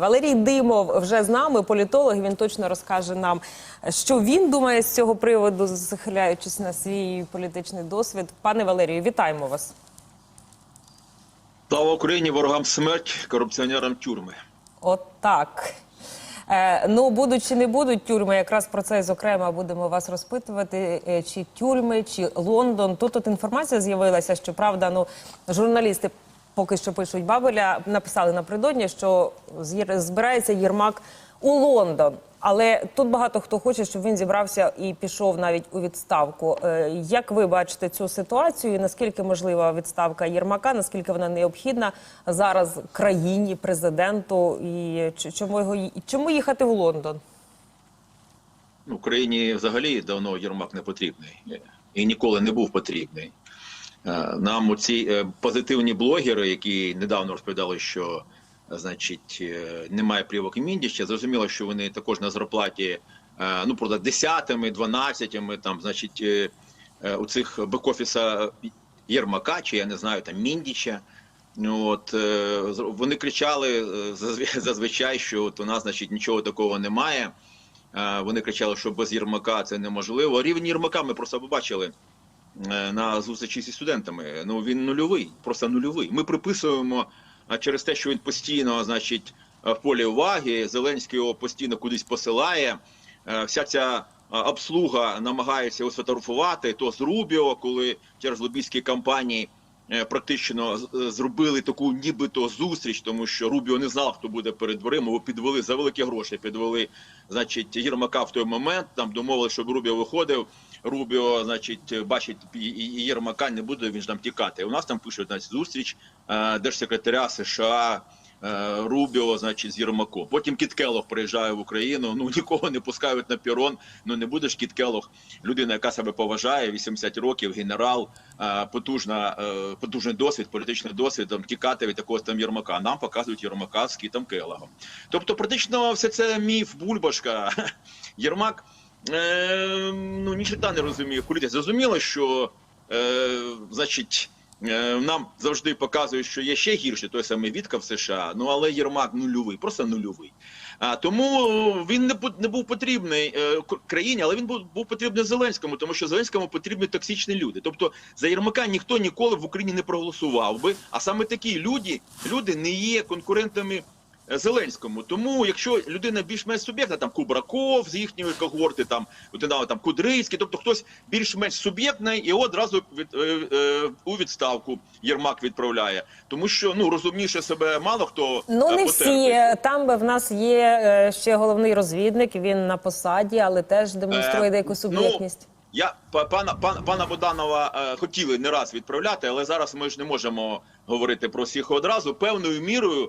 Валерій Димов вже з нами, політолог. Він точно розкаже нам, що він думає з цього приводу, захиляючись на свій політичний досвід. Пане Валерію, вітаємо вас. Слава Україні, ворогам смерть, корупціонерам тюрми. От так. Е, ну, будуть чи не будуть тюрми, якраз про це зокрема будемо вас розпитувати. Е, чи тюрми, чи Лондон. Тут от інформація з'явилася, що правда, ну журналісти поки що пишуть Бабеля, написали напередодні, що збирається Єрмак у Лондон. Але тут багато хто хоче, щоб він зібрався і пішов навіть у відставку. Е, Як ви бачите цю ситуацію? Наскільки можлива відставка Єрмака? Наскільки вона необхідна зараз країні, президенту? І чому його чому їхати в Лондон? Ну, Україні взагалі давно Єрмак не потрібний і ніколи не був потрібний. Е, Нам оці е, позитивні блогери, які недавно розповідали, що е, значить немає плівок і Міндіча, зрозуміло, що вони також на зарплаті ну правда, десятими, дванадцятими, там, значить, у цих бек-офіса Єрмака, чи я не знаю, там Міндіча. От вони кричали зазвичай, що от у нас, значить, нічого такого немає. Вони кричали, що без Єрмака це неможливо. Рівень Єрмака ми просто побачили на зустрічі зі студентами. Ну він нульовий, просто нульовий. Ми приписуємо через те, що він постійно, значить, е, в полі уваги. Зеленський його постійно кудись посилає. Е, Вся ця обслуга намагається його сфотографувати, то з Рубіо, коли через лобійські кампанії е, практично е, зробили таку нібито зустріч, тому що Рубіо не знав, хто буде перед дверима. Його підвели за великі гроші. Підвели, значить, Єрмака в той момент. Там домовили, щоб Рубіо виходив. Рубіо, значить, бачить Єрмака не буде. Він ж там тікати. У нас там пишуть значить, зустріч е, держсекретаря США. е, Рубіо, значить, з Єрмаком. Потім Кіт приїжджає в Україну. Ну нікого не пускають на пірон. Ну не будеш Кіт Келлог, людина, яка себе поважає, 80 років, генерал, е, потужна, потужний досвід, політичний досвід, там тікати від якогось там Єрмака. Нам показують Єрмака з Кітом Келлогом. Тобто, практично все це міф, бульбашка. Єрмак е, ну нічого не розуміє політиці. Зрозуміло, що е, значить. е, Нам завжди показують, що є ще гірше, той самий Вітка в США. Ну але Єрмак нульовий, просто нульовий. А тому він не не був потрібний е, країні, але він був, був потрібний Зеленському, тому що Зеленському потрібні токсичні люди. Тобто за Єрмака ніхто ніколи в Україні не проголосував би. А саме такі люди, люди не є конкурентами Зеленському. Тому, якщо людина більш-менш суб'єктна, там Кубраков з їхньої когорти, там людина там Кудрицький, тобто хтось більш-менш суб'єктний, і одразу від, е, е, у відставку Єрмак відправляє. Тому що ну розумніше себе мало хто Ну е, не потерпить. всі там в нас є е, ще головний розвідник. Він на посаді, але теж демонструє Е, деяку ну, суб'єктність. Я па- пана пана пана Буданова е, хотіли не раз відправляти, але зараз ми ж не можемо говорити про всіх одразу. Певною мірою е,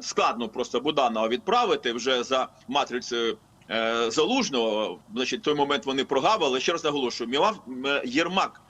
складно просто Буданова відправити вже за матрицею е, залужного. Значить, той момент вони прогавили. Ще раз наголошую, Мілав е, Єрмак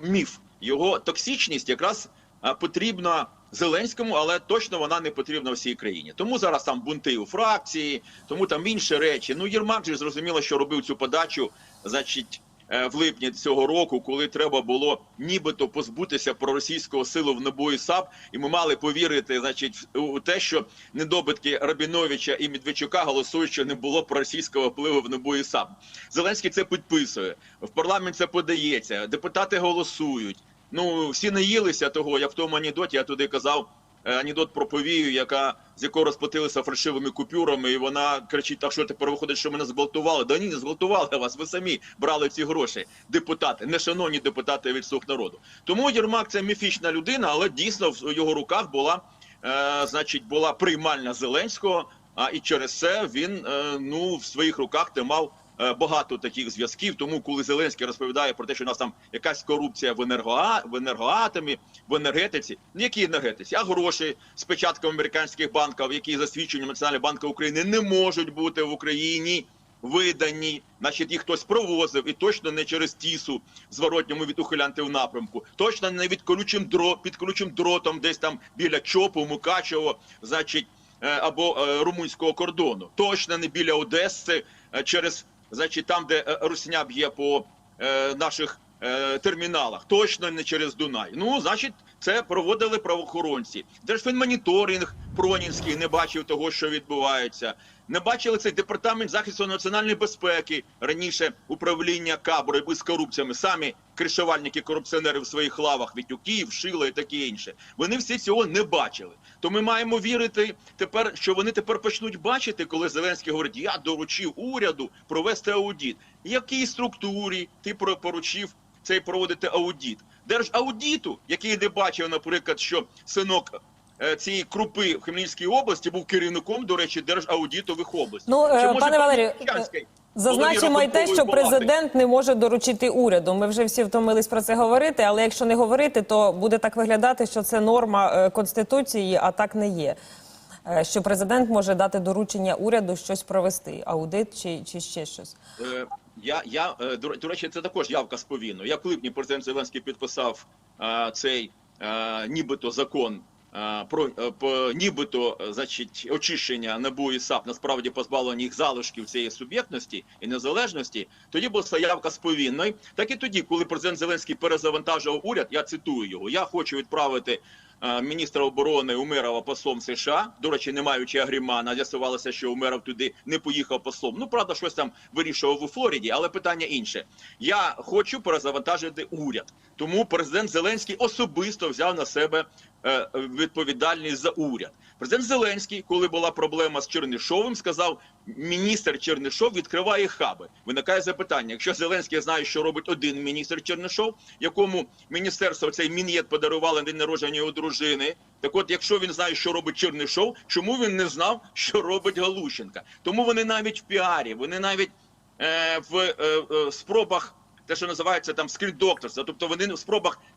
міф його токсичність якраз е, потрібна Зеленському, але точно вона не потрібна всій країні. Тому зараз там бунти у фракції, тому там інші речі. Ну Єрмак же зрозуміло, що робив цю подачу, значить. Е, В липні цього року, коли треба було нібито позбутися проросійського силу в і САП, і ми мали повірити, значить, у те, що недобитки Рабіновича і Медведчука голосують, що не було проросійського впливу в і САП. Зеленський це підписує. В парламент це подається. Депутати голосують. Ну всі наїлися того, як в тому анекдоті, я туди казав. Е, Анекдот про повію, яка з якого розплатилися фальшивими купюрами, і вона кричить: так що тепер виходить, що мене зґвалтували? Да ні, не зґвалтували вас. Ви самі брали ці гроші. Депутати, не шановні депутати від слуг народу. Тому Єрмак це міфічна людина, але дійсно в його руках була, е, значить, була приймальна Зеленського. А і через це він е, ну в своїх руках тримав багато таких зв'язків. Тому, коли Зеленський розповідає про те, що у нас там якась корупція в енергоа в енергоатомі, в енергетиці, ну які енергетиці, а гроші з печатком американських банків, які за свідченням Національного банку України не можуть бути в Україні. Видані, значить, їх хтось провозив, і точно не через тісу зворотньому від ухилянтів напрямку, точно не від колючим дро під колючим дротом, десь там біля Чопу, Мукачево, значить, е, або е, румунського кордону. Точно не біля Одеси, е, через значить, там, де е, Русня б'є по е, наших е, терміналах, точно не через Дунай. Ну, значить, Це проводили правоохоронці. Держфінмоніторинг Пронінський не бачив того, що відбувається. Не бачили цей департамент захисту національної безпеки раніше управління КАБ боротьби з корупціями. Самі кришувальники корупціонери в своїх лавах, Вітюків, Шило і таке інше. Вони всі цього не бачили. То ми маємо вірити тепер, що вони тепер почнуть бачити, коли Зеленський говорить: я доручив уряду провести аудіт. Якій структурі ти поручив цей проводити аудіт? Держаудіту, який не бачив, наприклад, що синок. е, Цієї крупи в Хмельницькій області був керівником, до речі, держаудитових областей. Ну, е, Чи може пане Валерію, е, Зазначимо й те, що палати? президент не може доручити уряду. Ми вже всі втомились про це говорити. Але якщо не говорити, то буде так виглядати, що це норма е, конституції, а так не є. Е, Що президент може дати доручення уряду щось провести, аудит чи, чи ще щось. Е, Я, я е, до, речі, це також явка з повінну. Я в липні президент Зеленський підписав е, цей е, нібито закон е, про е, по нібито значить очищення НАБУ і САП, насправді позбавлення їх залишків цієї суб'єктності і незалежності. Тоді була явка з повінною. Так і тоді, коли президент Зеленський перезавантажував уряд, я цитую його: я хочу відправити. Міністра оборони Умерова послом США, до речі, не маючи агрімана, з'ясувалося, що Умеров туди не поїхав послом. Ну правда, щось там вирішував у Флориді, але питання інше. Я хочу перезавантажити уряд. Тому президент Зеленський особисто взяв на себе відповідальність за уряд. Президент Зеленський, коли була проблема з Чернишовим, сказав: міністр Чернишов відкриває хаби. Виникає запитання: якщо Зеленський знає, що робить один міністр Чернишов, якому міністерство цей мін'єт подарували на день народження його дружини. Так, от, якщо він знає, що робить Чернишов, чому він не знав, що робить Галущенка? Тому вони навіть в піарі, вони навіть е, в е, е, спробах, те, що називається там скрін-докторство, тобто вони в спробах е,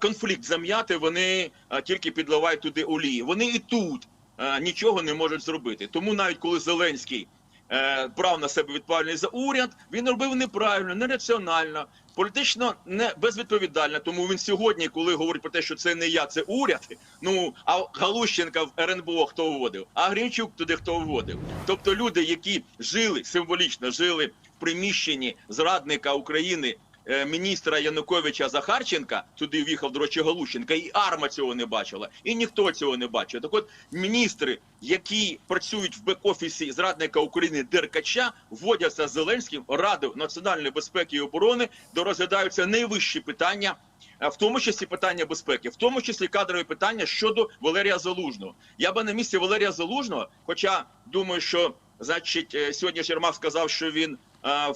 конфлікт зам'яти, вони е, тільки підливають туди олії. Вони і тут е, нічого не можуть зробити. Тому навіть коли Зеленський е, брав на себе відповідальність за уряд, він робив неправильно, нераціонально, політично не безвідповідально. Тому він сьогодні, коли говорить про те, що це не я, це уряд. Ну а Галущенка в РНБО хто вводив? А Гринчук туди хто вводив? Тобто люди, які жили символічно, жили в приміщенні зрадника України. Е, Міністра Януковича Захарченка туди в'їхав, до речі, Галущенка, і арма цього не бачила, і ніхто цього не бачив. Так от міністри, які працюють в бек-офісі зрадника України Деркача, вводяться з Зеленським Ради національної безпеки і оборони, де розглядаються найвищі питання, а в тому числі питання безпеки, в тому числі кадрові питання щодо Валерія Залужного. Я би на місці Валерія Залужного, хоча думаю, що значить е, сьогодні ж сказав, що він е,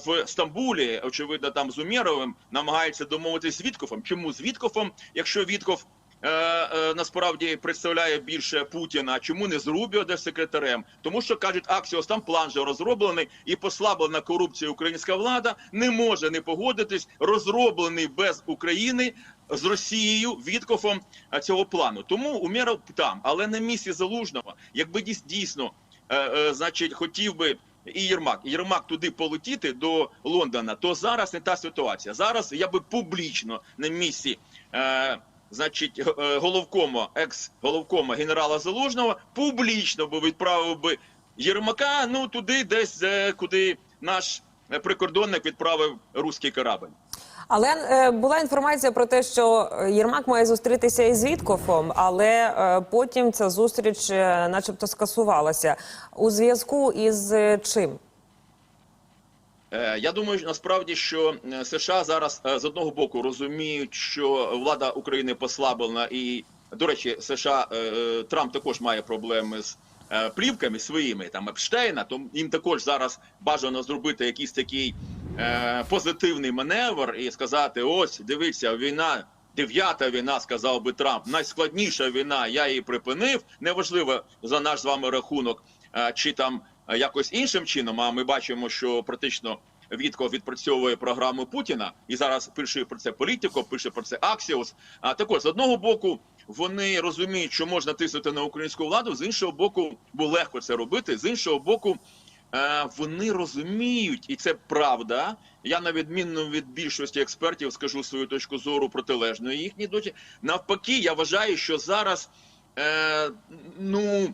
в Стамбулі, очевидно, там з Умєровим намагається домовитися з Віткофом. Чому з Віткофом, якщо Вітков е, е, насправді представляє більше Путіна, чому не з Рубіо держсекретарем? Тому що кажуть, Аксіос там план же розроблений і послаблена корупція українська влада не може не погодитись, розроблений без України. З Росією Віткофом е, цього плану тому Умєров там, але на місці залужного, якби дійс- дійсно е, е, значить, хотів би і Єрмак, Єрмак туди полетіти до Лондона, то зараз не та ситуація. Зараз я би публічно на місці. Е, Значить, е, головкома, екс-головкома генерала Залужного публічно би відправив би Єрмака ну туди, десь е, куди наш прикордонник відправив руський корабль. Але е, була інформація про те, що е, Єрмак має зустрітися із Віткофом, але е, потім ця зустріч, е, начебто, скасувалася у зв'язку із е, чим. Е, Я думаю, насправді, що е, США зараз з одного боку розуміють, що влада України послаблена, і до речі, США Трамп також має проблеми з плівками своїми там Епштейна. Тому їм також зараз бажано зробити якийсь такий е, позитивний маневр і сказати: ось дивіться, війна. Дев'ята війна, сказав би Трамп, найскладніша війна. Я її припинив. Неважливо за наш з вами рахунок, е, чи там якось іншим чином. А ми бачимо, що практично Вітков відпрацьовує програму Путіна, і зараз пише про це політико, пише про це Аксіос. А також з одного боку вони розуміють, що можна тиснути на українську владу, з іншого боку, бо легко це робити. З іншого боку, вони розуміють, і це правда. Я на відміну від більшості експертів скажу свою точку зору протилежної їхній доті. Навпаки, я вважаю, що зараз е, ну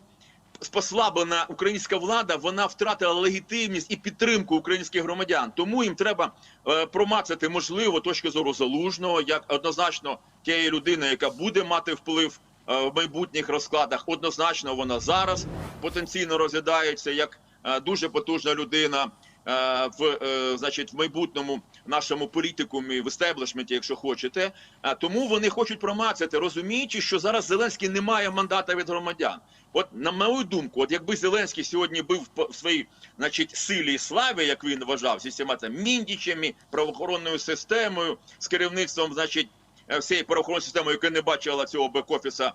послаблена українська влада, вона втратила легітимність і підтримку українських громадян. Тому їм треба е, промацати можливо точки зору залужного, як однозначно тієї людини, яка буде мати вплив е, в майбутніх розкладах. Однозначно, вона зараз потенційно розглядається як е, дуже потужна людина. е, В е, значить в майбутньому нашому політикумі в істеблішменті, якщо хочете, Е, тому вони хочуть промацати, розуміючи, що зараз Зеленський не має мандата від громадян. От на мою думку, от якби Зеленський сьогодні був в своїй, значить, силі і славі, як він вважав, всіма там міндічами, правоохоронною системою, з керівництвом, значить, е, всієї правоохоронної системи, яка не бачила цього бек-офіса, е,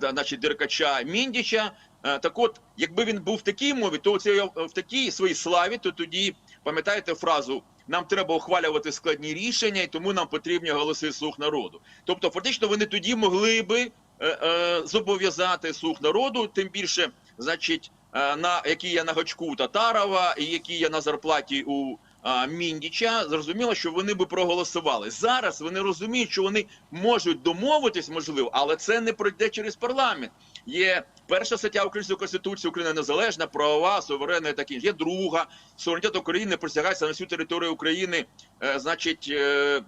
значить, Деркача Міндіча. Е, Так от, якби він був в такій мові, то це в такій своїй славі, то тоді пам'ятаєте фразу. Нам треба ухвалювати складні рішення, і тому нам потрібні голоси слуг народу. Тобто, фактично, вони тоді могли би е, е, зобов'язати слуг народу, тим більше, значить, е, на які є на гачку Татарова і які є на зарплаті у Міндіча, зрозуміло, що вони би проголосували. Зараз вони розуміють, що вони можуть домовитись, можливо, але це не пройде через парламент. Є перша стаття Української конституції, Україна незалежна, правова, суверенна і таке. Є друга суверенітет України присягається на всю територію України, е, значить. Е,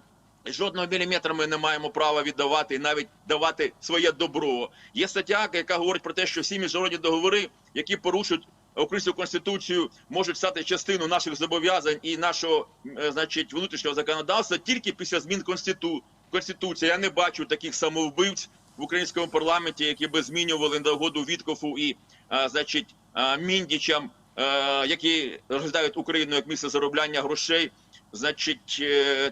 Жодного міліметра ми не маємо права віддавати і навіть давати своє добро. Є стаття, яка говорить про те, що всі міжнародні договори, які порушують українську конституцію, можуть стати частиною наших зобов'язань і нашого, е, значить, внутрішнього законодавства тільки після змін конститу... конституції. Я не бачу таких самовбивць в українському парламенті, які би змінювали на угоду Віткофу і, е, значить, е, міндічам, е, які розглядають Україну як місце заробляння грошей значить,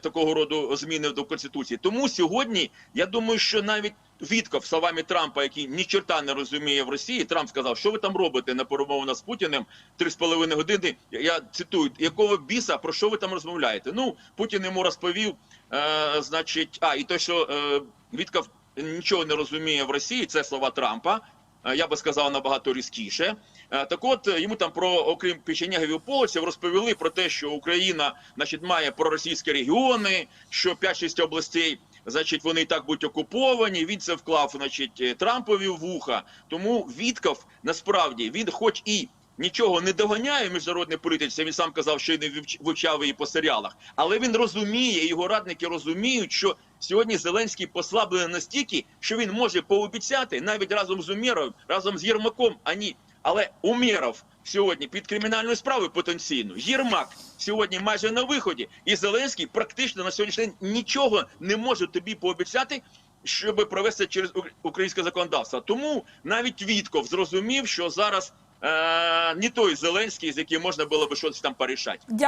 такого роду зміни до конституції. Тому сьогодні я думаю, що навіть Вітков словами Трампа, який ні чорта не розуміє в Росії, Трамп сказав, що ви там робите на перемовинах з Путіним три з половиною години. Я цитую, якого біса про що ви там розмовляєте? Ну Путін йому розповів, е, значить, а і те, що е, Вітков нічого не розуміє в Росії, це слова Трампа. Е, Я би сказав набагато різкіше. Е, Так от е, йому там про окрім печенягів і полоців розповіли про те, що Україна значить має проросійські регіони, що 5-6 областей, значить, вони так будуть окуповані. Він це вклав, значить, е, Трампові в вуха. Тому Вітков насправді він, хоч і нічого не доганяє в міжнародній політиці. Він сам казав, що й не вивчав її по серіалах, але він розуміє, його радники розуміють, що сьогодні Зеленський послаблений настільки, що він може пообіцяти навіть разом з Умєровим, разом з Єрмаком, ані. Але Умєров сьогодні під кримінальною справою потенційно. Єрмак сьогодні майже на виході, і Зеленський практично на сьогоднішній день нічого не може тобі пообіцяти. Щоб провести через українське законодавство, тому навіть Вітков зрозумів, що зараз е, не той Зеленський, з яким можна було би щось там порішати. Дякую.